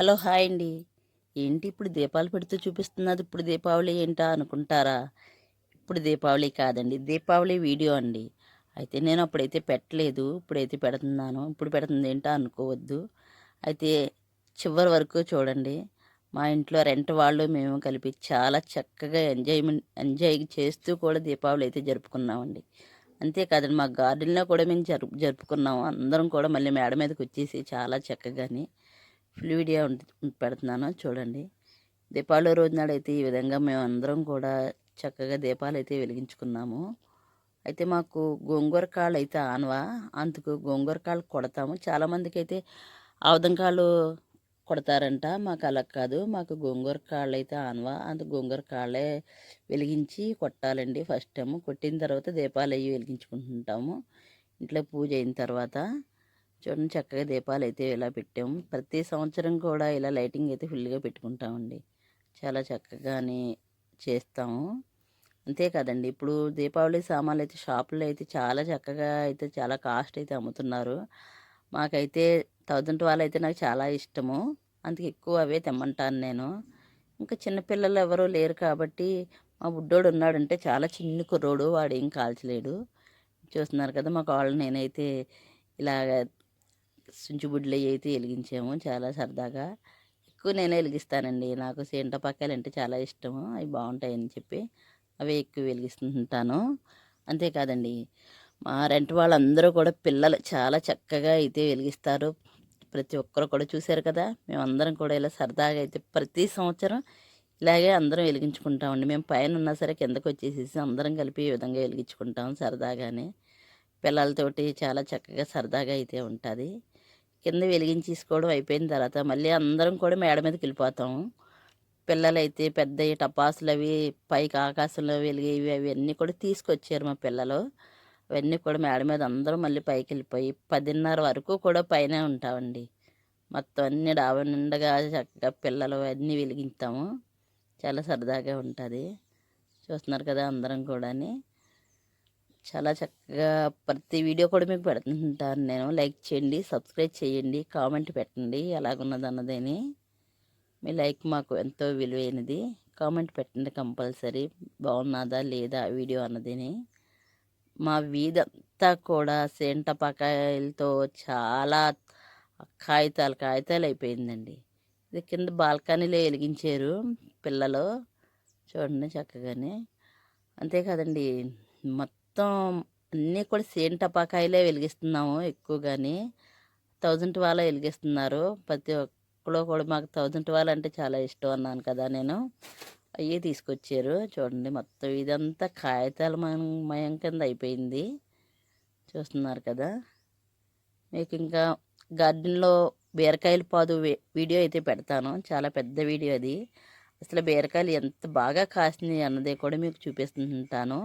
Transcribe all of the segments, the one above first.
Hello hi అండి. ఏంటి ఇప్పుడు దీపాలు పెడుతూ చూపిస్తున్నది ఇప్పుడు దీపావళి ఏంటా అనుకుంటారా? ఇప్పుడు దీపావళి కాదండి దీపావళి వీడియో అండి. అయితే నేను అప్పుడైతే పెట్టలేదు ఇప్పుడైతే పెడుతున్నాను. ఇప్పుడు పెడుతుంది ఏంటా అనుకోవద్దు. అయితే చివరి వరకు చూడండి మా ఇంట్లో రెంట్ వాళ్ళు మేము కలిపి చాలా చక్కగా ఎంజాయ్మెంట్ ఎంజాయ్ చేస్తూ కూడా దీపావళి అయితే జరుపుకున్నామండి. అంతేకాదండి మా గార్డెన్లో కూడా మేము జరుపు జరుపుకున్నాము. అందరం కూడా మళ్ళీ మేడ మీదకి వచ్చేసి చాలా చక్కగాని వీడియో పెడుతున్నాను చూడండి. దీపావళి రోజు నాడైతే ఈ విధంగా మేము అందరం కూడా చక్కగా దీపాలు అయితే వెలిగించుకున్నాము. అయితే మాకు గోంగూర కాళ్ళు అయితే ఆనవా? అందుకు గోంగూర కాళ్ళు కొడతాము. చాలామందికి అయితే ఆవుదంకాలు కొడతారంట. మాకు అలా కాదు. మాకు గోంగూర కాళ్ళు అయితే ఆనవా? అంత గోంగూర కాళ్ళే వెలిగించి కొట్టాలండి ఫస్ట్ టైము. కొట్టిన తర్వాత దీపాలు అవి వెలిగించుకుంటుంటాము. ఇంట్లో పూజ అయిన తర్వాత. చూడండి చక్కగా దీపాలు అయితే ఇలా పెట్టాము. ప్రతి సంవత్సరం కూడా ఇలా లైటింగ్ అయితే ఫుల్గా పెట్టుకుంటామండి. చాలా చక్కగానే చేస్తాము. అంతే కదండి ఇప్పుడు దీపావళి సామాన్లు అయితే షాపుల్లో అయితే చాలా చక్కగా అయితే చాలా కాస్ట్ అయితే అమ్ముతున్నారు. మాకైతే థౌజండ్ వాళ్ళు అయితే నాకు చాలా ఇష్టము. అందుకే ఎక్కువ అవే తెమ్మంటాను నేను. ఇంకా చిన్నపిల్లలు ఎవరూ లేరు కాబట్టి మా బుడ్డోడు ఉన్నాడంటే చాలా చిన్న కుర్రోడు వాడు ఏం కాల్చలేడు. చూస్తున్నారు కదా మా కాళ్ళు నేనైతే ఇలాగ సుంచుబుడ్లు అయితే వెలిగించాము. చాలా సరదాగా. ఎక్కువ నేనే వెలిగిస్తానండి. నాకు పక్కలు అంటే చాలా ఇష్టము. అవి బాగుంటాయని చెప్పి అవి ఎక్కువ వెలిగిస్తుంటాను. అంతేకాదండి మా రెంట్ వాళ్ళందరూ కూడా పిల్లలు చాలా చక్కగా అయితే వెలిగిస్తారు. ప్రతి ఒక్కరు కూడా చూశారు కదా? మేమందరం కూడా ఇలా సరదాగా అయితే ప్రతి సంవత్సరం ఇలాగే అందరం వెలిగించుకుంటామండి. మేము పైన ఉన్నా సరే కిందకు వచ్చేసేసి అందరం కలిపి ఈ విధంగా వెలిగించుకుంటాం సరదాగానే. పిల్లలతోటి చాలా చక్కగా సరదాగా అయితే ఉంటుంది. కింద వెలిగించేసుకోవడం అయిపోయిన తర్వాత మళ్ళీ అందరం కూడా మేడ మీదకి వెళ్ళిపోతాం. పిల్లలైతే పెద్ద టపాసులు అవి పైకి ఆకాశంలో వెలిగేవి అవన్నీ కూడా తీసుకొచ్చారు మా పిల్లలు. అవన్నీ కూడా మేడ మీద అందరం మళ్ళీ పైకి వెళ్ళిపోయి పదిన్నర వరకు కూడా పైన ఉంటామండి. మొత్తం అన్ని డాబా నిండగా చక్కగా పిల్లలు అన్నీ వెలిగించాము. చాలా సరదాగా ఉంటుంది. చూస్తున్నారు కదా అందరం కూడాని. చాలా చక్కగా ప్రతి వీడియో కూడా మీకు పెడుతుంటాను నేను. లైక్ చేయండి సబ్స్క్రైబ్ చేయండి కామెంట్ పెట్టండి. ఎలాగున్నది అన్నదని మీ లైక్ మాకు ఎంతో విలువైనది. కామెంట్ పెట్టండి కంపల్సరీ. బాగున్నదా లేదా వీడియో అన్నదని. మా వీధంతా కూడా సేంటపకాయలతో చాలా కాగితాలు కాగితాలు అయిపోయిందండి. ఇది కింద బాల్కనీలో వెలిగించారు పిల్లలు. చూడండి చక్కగానే. అంతేకాదండి మొత్తం మొత్తం అన్నీ కూడా సేమ్ టపాకాయలే వెలిగిస్తున్నాము ఎక్కువగాని. థౌజండ్ వాళ్ళ వెలిగిస్తున్నారు. ప్రతి ఒక్కరు కూడా మాకు థౌజండ్ వాళ్ళ అంటే చాలా ఇష్టం అన్నాను కదా నేను. అవి తీసుకొచ్చారు. చూడండి మొత్తం ఇదంతా కాగితాల మయం కింద అయిపోయింది. చూస్తున్నారు కదా. మీకు ఇంకా గార్డెన్లో బీరకాయలు పాదు వీడియో అయితే పెడతాను. చాలా పెద్ద వీడియో అది. అసలు బీరకాయలు ఎంత బాగా కాసినాయి అన్నది కూడా మీకు చూపిస్తుంటాను.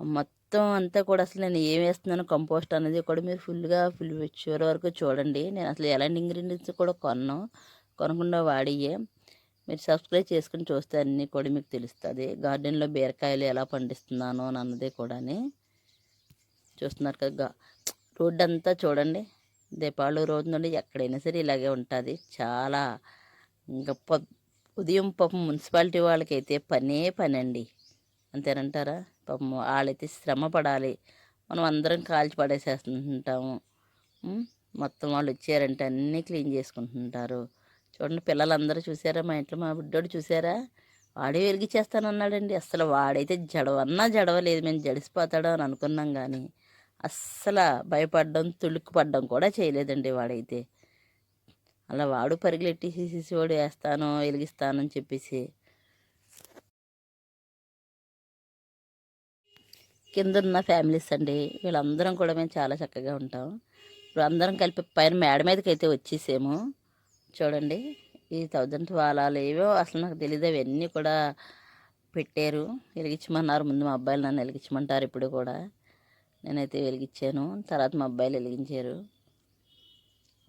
మొత్తం అంతా కూడా అసలు నేను ఏం వేస్తున్నాను కంపోస్ట్ అనేది కూడా మీరు ఫుల్గా ఫుల్ చివరి వరకు చూడండి. నేను అసలు ఎలాంటి ఇంగ్రీడియంట్స్ కూడా కొన్నాను కొనకుండా వాడియే. మీరు సబ్స్క్రైబ్ చేసుకుని చూస్తే అన్నీ కూడా మీకు తెలుస్తుంది. గార్డెన్లో బీరకాయలు ఎలా పండిస్తున్నాను అని అన్నది కూడా చూస్తున్నారు కదా రోడ్డు అంతా చూడండి. దీపావళి రోజు నుండి ఎక్కడైనా సరే ఇలాగే ఉంటుంది. చాలా ఇంకా ఉదయం పాపం మున్సిపాలిటీ వాళ్ళకైతే పనే పని అండి అంతేనంటారా? పాపం వాళ్ళైతే శ్రమ పడాలి మనం అందరం కాల్చి పడేసేస్తుంటాము. మొత్తం వాళ్ళు వచ్చారంటే అన్నీ క్లీన్ చేసుకుంటుంటారు. చూడండి పిల్లలందరూ చూసారా? మా ఇంట్లో మా బిడ్డోడు చూసారా? వాడే వెలిగించేస్తానన్నాడండి అసలు వాడైతే జడవన్నా జడవలేదు. మేము జడిసిపోతాడు అని అనుకున్నాం కానీ అస్సలు భయపడడం తుళుక్కుపడడం కూడా చేయలేదండి వాడైతే. అలా వాడు పరిగెట్టేసి వాడు వేస్తాను వెలిగిస్తానని చెప్పేసి కింద ఉన్న ఫ్యామిలీస్ అండి. వీళ్ళందరం కూడా మేము చాలా చక్కగా ఉంటాం. ఇప్పుడు అందరం కలిపి పైన మేడ మీదకి అయితే వచ్చేసాము. చూడండి ఈ థౌజండ్ వాలాలు ఏవో అసలు నాకు తెలియదు అవన్నీ కూడా పెట్టారు. వెలిగించమన్నారు. ముందు మా అబ్బాయిలు నన్ను వెలిగించమంటారు ఇప్పుడు కూడా. నేనైతే వెలిగించాను. తర్వాత మా అబ్బాయిలు వెలిగించారు.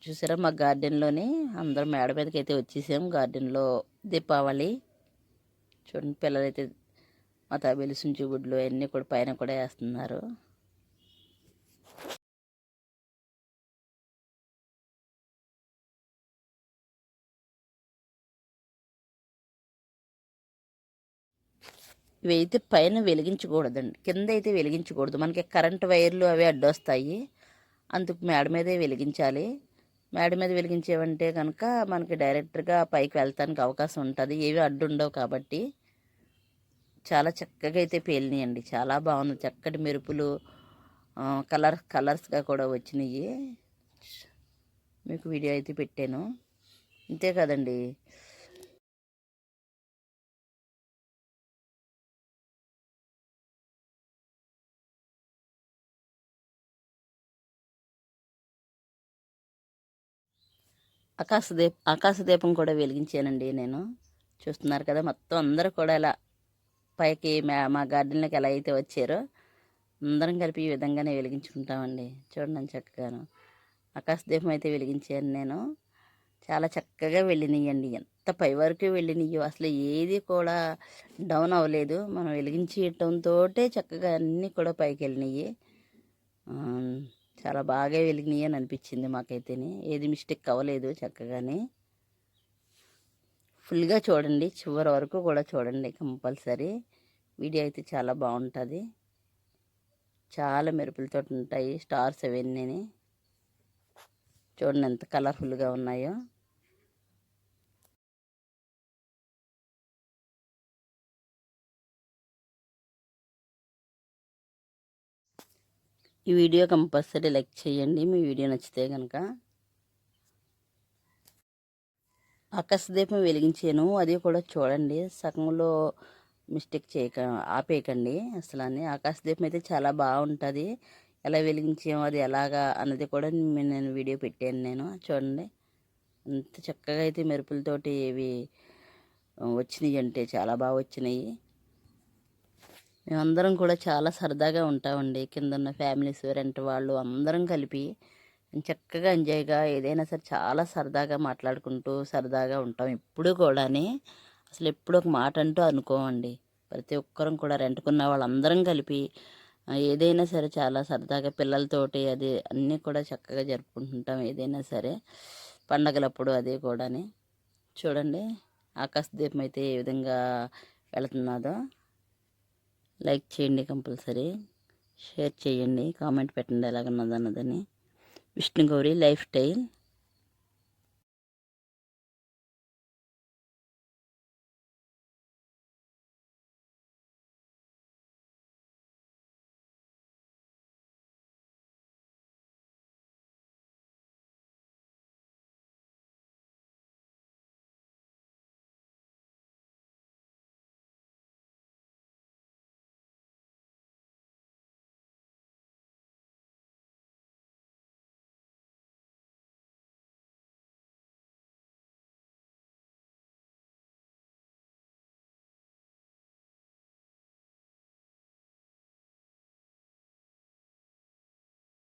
చూసారా మా గార్డెన్లోని అందరం మేడ మీదకి అయితే వచ్చేసాము గార్డెన్లో దీపావళి. చూడండి పిల్లలైతే మా తబేలు గుడ్లు అన్నీ కూడా పైన కూడా వేస్తున్నారు. ఇవైతే పైన వెలిగించకూడదండి. కింద అయితే వెలిగించకూడదు. మనకి కరెంట్ వైర్లు అవి అడ్డొస్తాయి. అందుకు మేడ మీదే వెలిగించాలి. మేడ మీద వెలిగించేవంటే కనుక మనకి డైరెక్ట్గా పైకి వెళ్తానికి అవకాశం ఉంటుంది. ఏవి అడ్డుండవు కాబట్టి చాలా చక్కగా అయితే పేలినాయండి. చాలా బాగుంది. చక్కటి మెరుపులు కలర్ కలర్స్గా కూడా వచ్చినాయి. మీకు వీడియో అయితే పెట్టాను. అంతే కదండి. ఆకాశ ఆకాశదీపం ఆకాశ దీపం కూడా వెలిగించానండి నేను. చూస్తున్నారు కదా మొత్తం అందరూ కూడా ఇలా పైకి మా మా గార్డెన్లోకి ఎలా అయితే వచ్చారో అందరం కలిపి ఈ విధంగానే వెలిగించుకుంటామండి. చూడండి చక్కగాను. ఆకాశదీపం అయితే వెలిగించాను నేను. చాలా చక్కగా వెళ్ళినాయండి. ఎంత పై వరకు వెళ్ళినాయో అసలు ఏది కూడా డౌన్ అవ్వలేదు. మనం వెలిగించటంతో చక్కగా అన్నీ కూడా పైకి వెళ్ళినాయి. చాలా బాగా వెలిగినాయి అని అనిపించింది మాకైతేనే. ఏది మిస్టేక్ అవ్వలేదు చక్కగానే. ఫుల్గా చూడండి. చివరి వరకు కూడా చూడండి కంపల్సరీ. వీడియో అయితే చాలా బాగుంటుంది. చాలా మెరుపులతో ఉంటాయి స్టార్స్ అవన్నీ చూడండి ఎంత కలర్ఫుల్గా ఉన్నాయో. ఈ వీడియో కంపల్సరీ లైక్ చేయండి. మీ వీడియో నచ్చితే కనుక ఆకాశదీపం వెలిగించాను. అది కూడా చూడండి. సగంలో మిస్టేక్ చేయక ఆపేయకండి. అసలు అని ఆకాశదీపం అయితే చాలా బాగుంటుంది. ఎలా వెలిగించాము అది ఎలాగా అన్నది కూడా నేను వీడియో పెట్టాను నేను. చూడండి. అంత చక్కగా అయితే మెరుపులతోటి ఇవి వచ్చినాయి అంటే చాలా బాగా వచ్చినాయి. మేమందరం కూడా చాలా సరదాగా ఉంటామండి. కింద ఉన్న ఫ్యామిలీస్ రెంట్ వాళ్ళు అందరం కలిపి చక్కగా ఎంజాయ్గా ఏదైనా సరే చాలా సరదాగా మాట్లాడుకుంటూ సరదాగా ఉంటాం. ఇప్పుడు కూడాని అసలు ఎప్పుడు ఒక మాట అంటూ అనుకోమండి. ప్రతి ఒక్కరం కూడా రెంట్కున్న వాళ్ళందరం కలిపి ఏదైనా సరే చాలా సరదాగా పిల్లలతోటి అది అన్నీ కూడా చక్కగా జరుపుకుంటుంటాం ఏదైనా సరే. పండగలప్పుడు అది కూడాని. చూడండి ఆకాశ దీపం అయితే ఏ విధంగా వెళుతున్నదో. లైక్ చేయండి కంపల్సరీ. షేర్ చేయండి. కామెంట్ పెట్టండి ఎలాగ ఉన్నదన్నదని ವಿಷ್ಣು ಗೌರಿ ಲೈಫ್ ಸ್ಟೈಲ್.